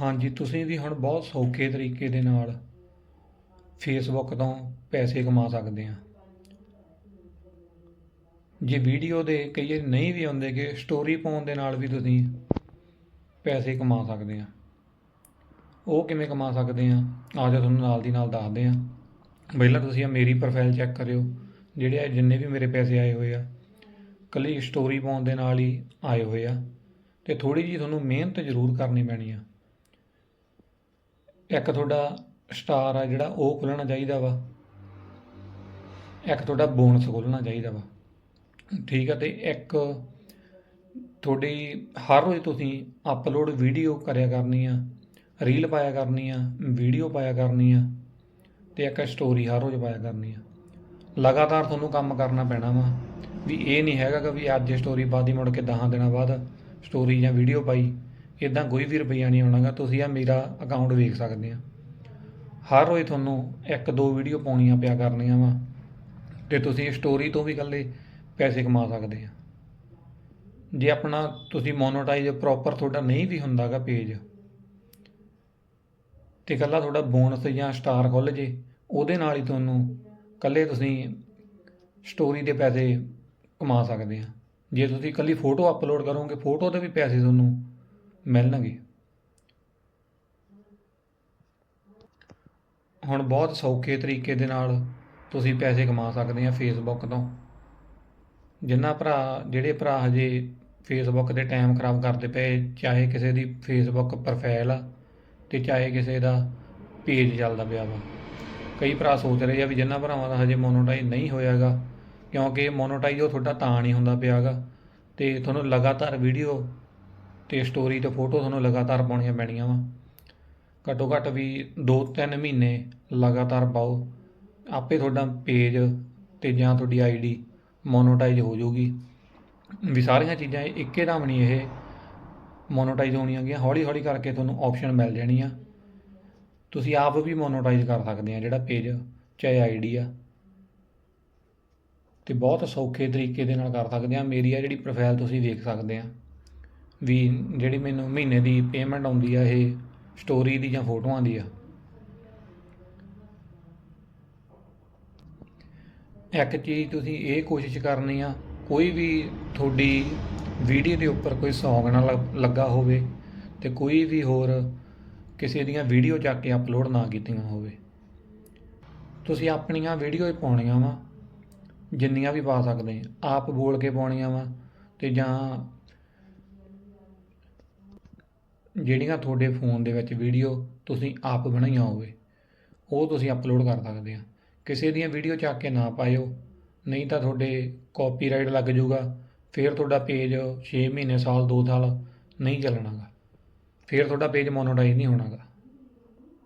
ਹਾਂਜੀ, ਤੁਸੀਂ ਵੀ ਹੁਣ ਬਹੁਤ ਸੌਖੇ ਤਰੀਕੇ ਦੇ ਨਾਲ ਫੇਸਬੁੱਕ ਤੋਂ ਪੈਸੇ ਕਮਾ ਸਕਦੇ ਆ। ਜੇ ਵੀਡੀਓ ਦੇ ਕਈ ਵਾਰੀ ਨਹੀਂ ਵੀ ਆਉਂਦੇ ਕਿ ਸਟੋਰੀ ਪਾਉਣ ਦੇ ਨਾਲ ਵੀ ਤੁਸੀਂ ਪੈਸੇ ਕਮਾ ਸਕਦੇ ਆ। ਉਹ ਕਿਵੇਂ ਕਮਾ ਸਕਦੇ ਆ ਆ ਜਾ ਤੁਹਾਨੂੰ ਨਾਲ ਦੀ ਨਾਲ ਦੱਸਦੇ ਆ। ਪਹਿਲਾਂ ਤੁਸੀਂ ਆ ਮੇਰੀ ਪ੍ਰੋਫਾਈਲ ਚੈੱਕ ਕਰਿਓ, ਜਿਹੜੇ ਆ ਜਿੰਨੇ ਵੀ ਮੇਰੇ ਪੈਸੇ ਆਏ ਹੋਏ ਆ, ਕੱਲੀ ਸਟੋਰੀ ਪਾਉਣ ਦੇ ਨਾਲ ਹੀ ਆਏ ਹੋਏ ਆ। ਤੇ ਥੋੜੀ ਜੀ ਤੁਹਾਨੂੰ ਮਿਹਨਤ ਜ਼ਰੂਰ ਕਰਨੀ ਪੈਣੀ ਆ। ਇੱਕ ਤੁਹਾਡਾ ਸਟਾਰ ਆ ਜਿਹੜਾ ਉਹ ਖੁੱਲਣਾ ਚਾਹੀਦਾ ਵਾ। ਇੱਕ ਤੁਹਾਡਾ ਬੋਨਸ ਖੁੱਲਣਾ ਚਾਹੀਦਾ ਵਾ। ਠੀਕ ਆ ਤੇ ਇੱਕ ਤੁਹਾਡੀ ਹਰ ਰੋਜ਼ ਤੁਸੀਂ ਅਪਲੋਡ ਵੀਡੀਓ ਕਰਿਆ ਕਰਨੀ ਆ ਰੀਲ ਪਾਇਆ ਕਰਨੀ ਆ ਵੀਡੀਓ ਪਾਇਆ ਕਰਨੀ ਆ ਤੇ ਇੱਕ ਸਟੋਰੀ ਹਰ ਰੋਜ਼ ਪਾਇਆ ਕਰਨੀ ਆ। ਲਗਾਤਾਰ ਤੁਹਾਨੂੰ ਕੰਮ ਕਰਨਾ ਪੈਣਾ ਵਾ। ਵੀ ਇਹ ਨਹੀਂ ਹੈਗਾ ਕਿ ਵੀ ਅੱਜ ਸਟੋਰੀ ਪਾਦੀ ਮੁੜ ਕੇ 10 ਦਿਨਾਂ ਬਾਅਦ ਸਟੋਰੀ ਜਾਂ ਵੀਡੀਓ ਪਾਈ। ਇਦਾਂ ਕੋਈ ਵੀ ਰੁਪਈਆ ਨਹੀਂ ਆਉਣਾਗਾ, ਤੁਸੀਂ ਆ ਮੇਰਾ ਅਕਾਊਂਟ ਵੇਖ ਸਕਦੇ ਆ। ਹਰ ਰੋਜ਼ ਤੁਹਾਨੂੰ ਇੱਕ ਦੋ ਵੀਡੀਓ ਪਾਉਣੀਆਂ ਪਿਆ ਕਰਨੀਆਂ ਵਾ, ਤੇ ਤੁਸੀਂ ਸਟੋਰੀ ਤੋਂ ਵੀ ਇਕੱਲੇ ਪੈਸੇ ਕਮਾ ਸਕਦੇ ਆ। ਜੇ ਆਪਣਾ ਤੁਸੀਂ ਮੋਨੋਟਾਈਜ਼ ਪ੍ਰੋਪਰ ਤੁਹਾਡਾ ਨਹੀਂ ਵੀ ਹੁੰਦਾਗਾ ਪੇਜ ਤੇ ਇਕੱਲਾ ਤੁਹਾਡਾ ਬੋਨਸ ਜਾਂ ਸਟਾਰ ਖੁੱਲ ਜੇ, ਉਹਦੇ ਨਾਲ ਹੀ ਤੁਹਾਨੂੰ ਇਕੱਲੇ ਤੁਸੀਂ ਸਟੋਰੀ ਦੇ ਪੈਸੇ ਕਮਾ ਸਕਦੇ ਆ। ਜੇ ਤੁਸੀਂ ਇਕੱਲੀ ਫੋਟੋ ਅਪਲੋਡ ਕਰੋਗੇ ਫੋਟੋ ਦੇ ਵੀ ਪੈਸੇ ਤੁਹਾਨੂੰ ਮਿਲਣਗੇ ਹੁਣ ਬਹੁਤ ਸੌਖੇ ਤਰੀਕੇ ਦੇ ਨਾਲ ਤੁਸੀਂ ਪੈਸੇ ਕਮਾ ਸਕਦੇ ਆ ਫੇਸਬੁੱਕ ਤੋਂ। ਜਿੰਨਾ ਭਰਾ, ਜਿਹੜੇ ਭਰਾ ਹਜੇ ਫੇਸਬੁੱਕ ਤੇ ਟਾਈਮ ਖਰਾਬ ਕਰਦੇ ਪਏ, ਚਾਹੇ ਕਿਸੇ ਦੀ ਫੇਸਬੁੱਕ ਪ੍ਰੋਫਾਈਲ ਆ ਤੇ ਚਾਹੇ ਕਿਸੇ ਦਾ ਪੇਜ ਚੱਲਦਾ ਪਿਆ ਵਾ। ਕਈ ਭਰਾ ਸੋਚ ਰਹੇ ਆ ਵੀ ਜਿੰਨਾ ਭਰਾਵਾਂ ਦਾ ਹਜੇ ਮੋਨੋਟਾਈਜ਼ ਨਹੀਂ ਹੋਇਆਗਾ ਕਿਉਂਕਿ ਮੋਨੋਟਾਈਜ਼ ਉਹ ਤੁਹਾਡਾ ਤਾਂ ਨਹੀਂ ਹੁੰਦਾ ਪਿਆਗਾ ਤੇ ਤੁਹਾਨੂੰ ਲਗਾਤਾਰ ਵੀਡੀਓ ਤੇ ਸਟੋਰੀ ਤੇ ਫੋਟੋ ਤੁਹਾਨੂੰ ਲਗਾਤਾਰ ਪਾਉਣੀਆਂ ਪੈਣੀਆਂ ਵਾ। ਘੱਟੋ ਘੱਟ ਵੀ 2-3 ਮਹੀਨੇ ਲਗਾਤਾਰ ਪਾਓ। ਆਪੇ ਤੁਹਾਡਾ ਪੇਜ ਤੇ ਜਾਂ ਤੁਹਾਡੀ ਆਈਡੀ ਮੋਨੋਟਾਈਜ਼ ਹੋ ਜਾਊਗੀ। ਵੀ ਸਾਰੀਆਂ ਚੀਜ਼ਾਂ ਇੱਕੇ ਦਮ ਨਹੀਂ ਇਹ ਮੋਨੋਟਾਈਜ਼ ਹੋਣੀਆਂ ਗੀਆਂ। ਹੌਲੀ ਹੌਲੀ ਕਰਕੇ ਤੁਹਾਨੂੰ ਆਪਸ਼ਨ ਮਿਲ ਜਾਣੀ ਆ ਤੁਸੀਂ ਆਪ ਵੀ ਮੋਨੋਟਾਈਜ਼ ਕਰ ਸਕਦੇ ਆ ਜਿਹੜਾ ਪੇਜ ਚਾਹੇ ਆਈਡੀ ਆ। ਤੇ ਬਹੁਤ ਸੌਖੇ ਤਰੀਕੇ ਦੇ ਨਾਲ ਕਰ ਸਕਦੇ ਆ। ਮੇਰੀ ਆ ਜਿਹੜੀ ਪ੍ਰੋਫਾਈਲ ਤੁਸੀਂ ਵੇਖ ਸਕਦੇ ਆ। ਵੀ ਜਿਹੜੀ ਮੈਨੂੰ ਮਹੀਨੇ ਦੀ ਪੇਮੈਂਟ ਆਉਂਦੀ ਆ ਇਹ ਸਟੋਰੀ ਦੀ ਜਾਂ ਫੋਟੋਆਂ ਦੀ ਆ। ਇੱਕ ਚੀਜ਼ ਤੁਸੀਂ ਇਹ ਕੋਸ਼ਿਸ਼ ਕਰਨੀ ਆ, ਕੋਈ ਵੀ ਤੁਹਾਡੀ ਵੀਡੀਓ ਦੇ ਉੱਪਰ ਕੋਈ ਸੌਂਗ ਨਾ ਲੱਗ- ਲੱਗਾ ਹੋਵੇ ਤੇ ਕੋਈ ਵੀ ਹੋਰ ਕਿਸੇ ਦੀਆਂ ਵੀਡੀਓ ਚੱਕ ਕੇ ਅਪਲੋਡ ਨਾ ਕੀਤੀਆਂ ਹੋਵੇ। ਤੁਸੀਂ ਆਪਣੀਆਂ ਵੀਡੀਓ ਪਾਉਣੀਆਂ ਵਾ, ਜਿੰਨੀਆਂ ਵੀ ਪਾ ਸਕਦੇ ਆ। ਆਪ ਬੋਲ ਕੇ ਪਾਉਣੀਆਂ ਵਾ ਤੇ ਜਾਂ ਜਿਹੜੀਆਂ ਤੁਹਾਡੇ ਫੋਨ ਦੇ ਵਿੱਚ ਵੀਡੀਓ ਤੁਸੀਂ ਆਪ ਬਣਾਈਆਂ ਹੋਵੇ, ਉਹ ਤੁਸੀਂ ਅਪਲੋਡ ਕਰ ਸਕਦੇ ਆ। ਕਿਸੇ ਦੀਆਂ ਵੀਡੀਓ ਚੱਕ ਕੇ ਨਾ ਪਾਇਓ, ਨਹੀਂ ਤਾਂ ਤੁਹਾਡੇ ਕਾਪੀਰਾਈਟ ਲੱਗ ਜਾਊਗਾ, ਫਿਰ ਤੁਹਾਡਾ ਪੇਜ 6 ਮਹੀਨੇ, ਸਾਲ 2 ਸਾਲ ਨਹੀਂ ਚੱਲਣਾਗਾ। ਫਿਰ ਤੁਹਾਡਾ ਪੇਜ ਮੋਨੋਟਾਈਜ਼ ਨਹੀਂ ਹੋਣਾਗਾ।